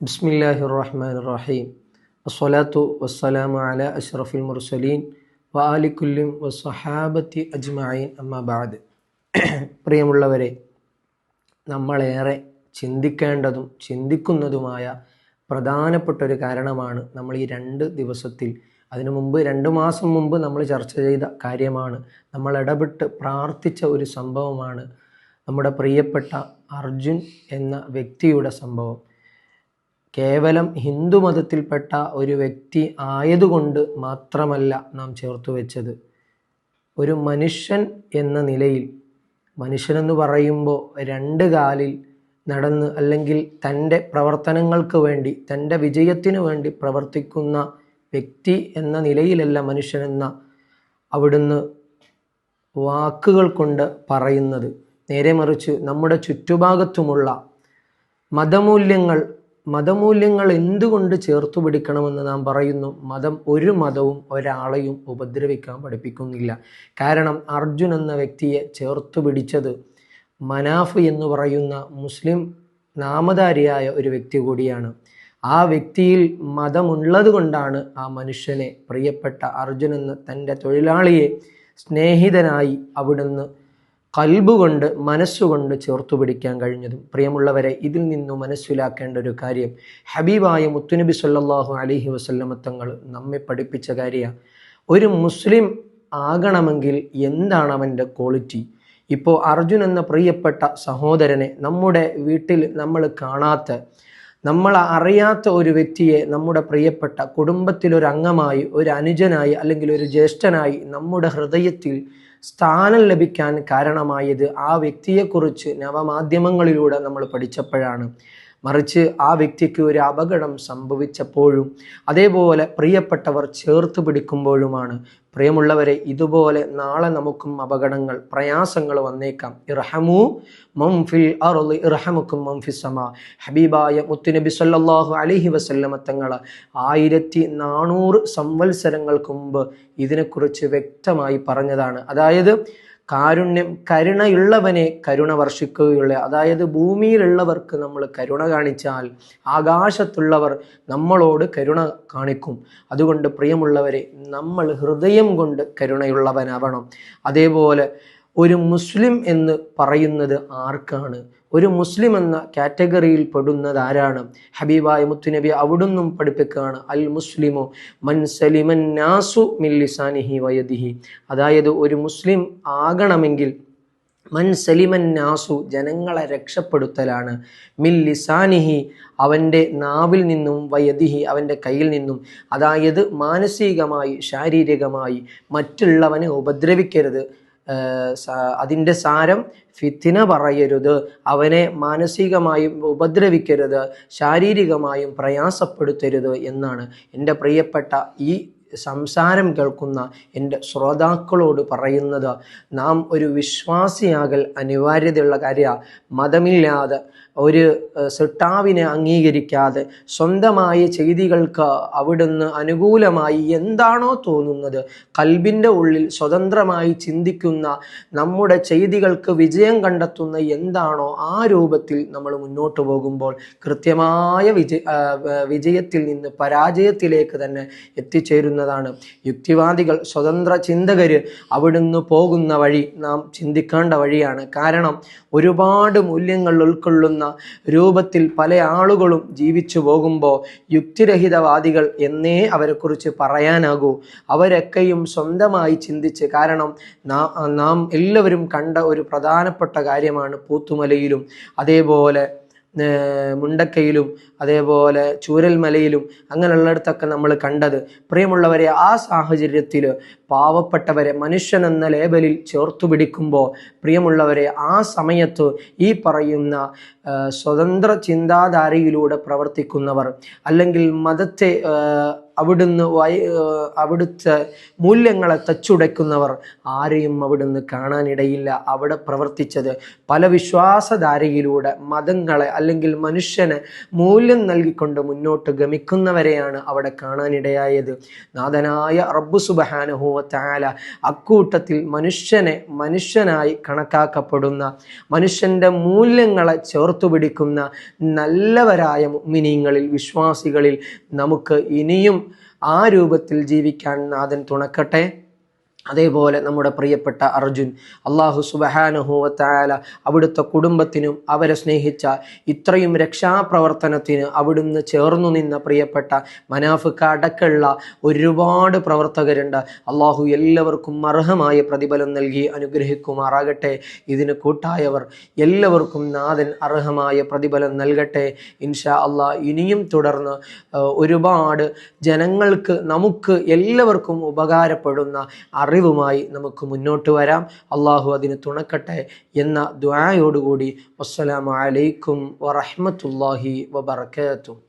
ബിസ്മില്ലാഹി റഹ്മാൻ റഹീം വസ്സലാത്തു വസ്സലാമു അല അഷ്റഫുൽ മുർസലീൻ വാലിക്കുല്ലും വസ്സഹാബത്തി അജ്മഈൻ അമ്മബാദ് പ്രിയമുള്ളവരെ നമ്മളേറെ ചിന്തിക്കേണ്ടതും ചിന്തിക്കുന്നതുമായ പ്രധാനപ്പെട്ട ഒരു കാരണമാണ് നമ്മൾ ഈ രണ്ട് ദിവസത്തിൽ അതിനു മുമ്പ് രണ്ട് മാസം മുമ്പ് നമ്മൾ ചർച്ച ചെയ്ത കാര്യമാണ് നമ്മൾ ഇടപെട്ട് പ്രാർത്ഥിച്ച ഒരു സംഭവമാണ് നമ്മുടെ പ്രിയപ്പെട്ട അർജുൻ എന്ന വ്യക്തിയുടെ സംഭവം. കേവലം ഹിന്ദു മതത്തിൽപ്പെട്ട ഒരു വ്യക്തി ആയതുകൊണ്ട് മാത്രമല്ല നാം ചേർത്തു വെച്ചത്. ഒരു മനുഷ്യൻ എന്ന നിലയിൽ മനുഷ്യനെന്ന് പറയുമ്പോൾ രണ്ട് കാലിൽ നടന്ന് അല്ലെങ്കിൽ തന്റെ പ്രവർത്തനങ്ങൾക്ക് വേണ്ടി തന്റെ വിജയത്തിനു വേണ്ടി പ്രവർത്തിക്കുന്ന വ്യക്തി എന്ന നിലയിലല്ല മനുഷ്യനെന്ന അവിടുന്ന് വാക്കുകൾ കൊണ്ട് പറയുന്നത്. നേരെ മറിച്ച് നമ്മുടെ ചുറ്റുഭാഗത്തുമുള്ള മതമൂല്യങ്ങൾ മതമൂല്യങ്ങൾ എന്തുകൊണ്ട് ചേർത്തു പിടിക്കണമെന്ന് നാം പറയുന്നു. മതം ഒരു മതവും ഒരാളെയും ഉപദ്രവിക്കാൻ പഠിപ്പിക്കുന്നില്ല. കാരണം അർജുൻ എന്ന വ്യക്തിയെ ചേർത്തു പിടിച്ചത് മനാഫ് എന്ന് പറയുന്ന മുസ്ലിം നാമധാരിയായ ഒരു വ്യക്തി കൂടിയാണ്. ആ വ്യക്തിയിൽ മതമുള്ളത് കൊണ്ടാണ് ആ മനുഷ്യനെ പ്രിയപ്പെട്ട അർജുൻ എന്ന തന്റെ തൊഴിലാളിയെ സ്നേഹിതനായി അവിടുന്ന് കൽബ് കൊണ്ട് മനസ്സുകൊണ്ട് ചേർത്തു പിടിക്കാൻ കഴിഞ്ഞതും പ്രിയമുള്ളവരെ ഇതിൽ നിന്നു മനസ്സിലാക്കേണ്ട ഒരു കാര്യം ഹബീബായ മുത്തുനബി സല്ലാഹു അലഹി വസല്ലമ തങ്ങൾ നമ്മെ പഠിപ്പിച്ച കാര്യമാണ് ഒരു മുസ്ലിം ആകണമെങ്കിൽ എന്താണ് അവന്റെ ക്വാളിറ്റി? ഇപ്പോൾ അർജുൻ എന്ന പ്രിയപ്പെട്ട സഹോദരനെ നമ്മുടെ വീട്ടിൽ നമ്മൾ കാണാത്ത നമ്മൾ അറിയാത്ത ഒരു വ്യക്തിയെ നമ്മുടെ പ്രിയപ്പെട്ട കുടുംബത്തിലൊരംഗമായി ഒരു അനുജനായി അല്ലെങ്കിൽ ഒരു ജ്യേഷ്ഠനായി നമ്മുടെ ഹൃദയത്തിൽ സ്ഥാനം ലഭിക്കാൻ കാരണമായത് ആ വ്യക്തിയെക്കുറിച്ച് നവമാധ്യമങ്ങളിലൂടെ നമ്മൾ പഠിച്ചപ്പോഴാണ്. മറിച്ച് ആ വ്യക്തിക്ക് ഒരു അപകടം സംഭവിച്ചപ്പോഴും അതേപോലെ പ്രിയപ്പെട്ടവർ ചേർത്ത് പിടിക്കുമ്പോഴുമാണ് പ്രിയമുള്ളവരെ ഇതുപോലെ നാളെ നമുക്കും അപകടങ്ങൾ പ്രയാസങ്ങൾ വന്നേക്കാം. ഇർഹമു മംഫിൽ അറുൾ ഇർഹമുക്കും മംഫിസമ ഹബീബായ മുത്തുനബി സല്ലാഹു അലിഹി വസല്ലമത്തങ്ങൾ ആയിരത്തി നാനൂറ് സംവത്സരങ്ങൾക്ക് മുമ്പ് ഇതിനെക്കുറിച്ച് വ്യക്തമായി പറഞ്ഞതാണ്. അതായത് കാരുണ്യം കരുണയുള്ളവനെ കരുണ വർഷിക്കുകയുള്ള. അതായത് ഭൂമിയിലുള്ളവർക്ക് നമ്മൾ കരുണ കാണിച്ചാൽ ആകാശത്തുള്ളവർ നമ്മളോട് കരുണ കാണിക്കും. അതുകൊണ്ട് പ്രിയമുള്ളവരെ നമ്മൾ ഹൃദയം കൊണ്ട് കരുണയുള്ളവനാവണം. അതേപോലെ ഒരു മുസ്ലിം എന്ന് പറയുന്നത് ആർക്കാണ്? ഒരു മുസ്ലിം എന്ന കാറ്റഗറിയിൽ പെടുന്നത് ആരാണ്? ഹബീബായ മുത്തുനബി അവിടുന്നും പഠിപ്പിക്കുകയാണ്. അൽ മുസ്ലിമോ മൻ സലിമൻ നാസു മില്ലിസാനിഹി വയദിഹി. അതായത് ഒരു മുസ്ലിം ആകണമെങ്കിൽ മൻ സലിമൻ നാസു ജനങ്ങളെ രക്ഷപ്പെടുത്തലാണ്. മിൽ ലിസാനിഹി അവന്റെ നാവിൽ നിന്നും വയദിഹി അവന്റെ കയ്യിൽ നിന്നും. അതായത് മാനസികമായി ശാരീരികമായി മറ്റുള്ളവനെ ഉപദ്രവിക്കരുത്. അതിന്റെ സാരം ഫിത്തിന പറയരുത്. അവനെ മാനസികമായും ഉപദ്രവിക്കരുത്. ശാരീരികമായും പ്രയാസപ്പെടുത്തരുത് എന്നാണ് എന്റെ പ്രിയപ്പെട്ട ഈ സംസാരം കേൾക്കുന്ന എന്റെ ശ്രോതാക്കളോട് പറയുന്നത് നാം ഒരു വിശ്വാസിയാകൽ അനിവാര്യതയുള്ള കാര്യമാണ് മതമില്ലാതെ ഒരു സിട്ടാവിനെ അംഗീകരിക്കാതെ സ്വന്തമായ ചെയ്തികൾക്ക് അവിടുന്ന് അനുകൂലമായി എന്താണോ തോന്നുന്നത്. കൽബിന്റെ ഉള്ളിൽ സ്വതന്ത്രമായി ചിന്തിക്കുന്ന നമ്മുടെ ചെയ്തികൾക്ക് വിജയം കണ്ടെത്തുന്ന എന്താണോ ആ രൂപത്തിൽ നമ്മൾ മുന്നോട്ട് പോകുമ്പോൾ കൃത്യമായ വിജയ വിജയത്തിൽ നിന്ന് പരാജയത്തിലേക്ക് തന്നെ എത്തിച്ചേരുന്നതാണ് യുക്തിവാദികൾ സ്വതന്ത്ര ചിന്തകര് അവിടുന്ന് പോകുന്ന വഴി നാം ചിന്തിക്കേണ്ട വഴിയാണ്. കാരണം ഒരുപാട് മൂല്യങ്ങൾ ഉൾക്കൊള്ളുന്ന രൂപത്തിൽ പല ആളുകളും ജീവിച്ചു പോകുമ്പോൾ യുക്തിരഹിതവാദികൾ എന്നേ അവരെക്കുറിച്ച് പറയാനാകൂ. അവരൊക്കെയും സ്വന്തമായി ചിന്തിച്ച് കാരണം നാം എല്ലാവരും കണ്ട ഒരു പ്രധാനപ്പെട്ട കാര്യമാണ് പൂത്തുമലയിലും. അതേപോലെ മുണ്ടക്കയിലും അതേപോലെ ചൂരൽമലയിലും അങ്ങനെയുള്ളിടത്തൊക്കെ നമ്മൾ കണ്ടത്. പ്രിയമുള്ളവരെ ആ സാഹചര്യത്തിൽ പാവപ്പെട്ടവരെ മനുഷ്യൻ എന്ന ലേബലിൽ ചേർത്തു പിടിക്കുമ്പോൾ പ്രിയമുള്ളവരെ ആ സമയത്ത് ഈ പറയുന്ന സ്വതന്ത്ര ചിന്താധാരയിലൂടെ പ്രവർത്തിക്കുന്നവർ അല്ലെങ്കിൽ മതത്തെ അവിടുന്ന് അവിടുത്തെ മൂല്യങ്ങളെ തച്ചുടയ്ക്കുന്നവർ ആരെയും അവിടുന്ന് കാണാനിടയില്ല. അവിടെ പ്രവർത്തിച്ചത് പല വിശ്വാസധാരയിലൂടെ മതങ്ങളെ അല്ലെങ്കിൽ മനുഷ്യന് മൂല്യം നൽകിക്കൊണ്ട് മുന്നോട്ട് ഗമിക്കുന്നവരെയാണ് അവിടെ കാണാനിടയായത്. നാഥനായ റബ്ബു സുബഹാനുഹുവ താല അക്കൂട്ടത്തിൽ മനുഷ്യനെ മനുഷ്യനായി കണക്കാക്കപ്പെടുന്ന മനുഷ്യന്റെ മൂല്യങ്ങളെ ചേർത്തു പിടിക്കുന്ന നല്ലവരായ മിനിങ്ങളിൽ വിശ്വാസികളിൽ നമുക്ക് ഇനിയും ആ രൂപത്തിൽ ജീവിക്കാൻ നാഥൻ തുണക്കട്ടെ. അതേപോലെ നമ്മുടെ പ്രിയപ്പെട്ട അർജുൻ അള്ളാഹു സുബഹാനുഹൂവത്തായാല അവിടുത്തെ കുടുംബത്തിനും അവരെ സ്നേഹിച്ച ഇത്രയും രക്ഷാപ്രവർത്തനത്തിന് അവിടുന്ന് ചേർന്നു നിന്ന പ്രിയപ്പെട്ട മനാഫിക്ക അടക്കമുള്ള ഒരുപാട് പ്രവർത്തകരുണ്ട്. അള്ളാഹു എല്ലാവർക്കും അർഹമായ പ്രതിഫലം നൽകി അനുഗ്രഹിക്കുമാറാകട്ടെ. ഇതിന് കൂട്ടായവർ എല്ലാവർക്കും നാഥൻ അർഹമായ പ്രതിഫലം നൽകട്ടെ. ഇൻഷാ അള്ളാ ഇനിയും തുടർന്ന് ഒരുപാട് ജനങ്ങൾക്ക് നമുക്ക് എല്ലാവർക്കും ഉപകാരപ്പെടുന്ന അറിവുമായി നമുക്ക് മുന്നോട്ട് വരാം. അള്ളാഹു അതിന് തുണക്കട്ടെ എന്ന ദ്വായോടുകൂടി അസ്സലാമലൈക്കും വറഹമത്തല്ലാഹി വബർക്കാത്തു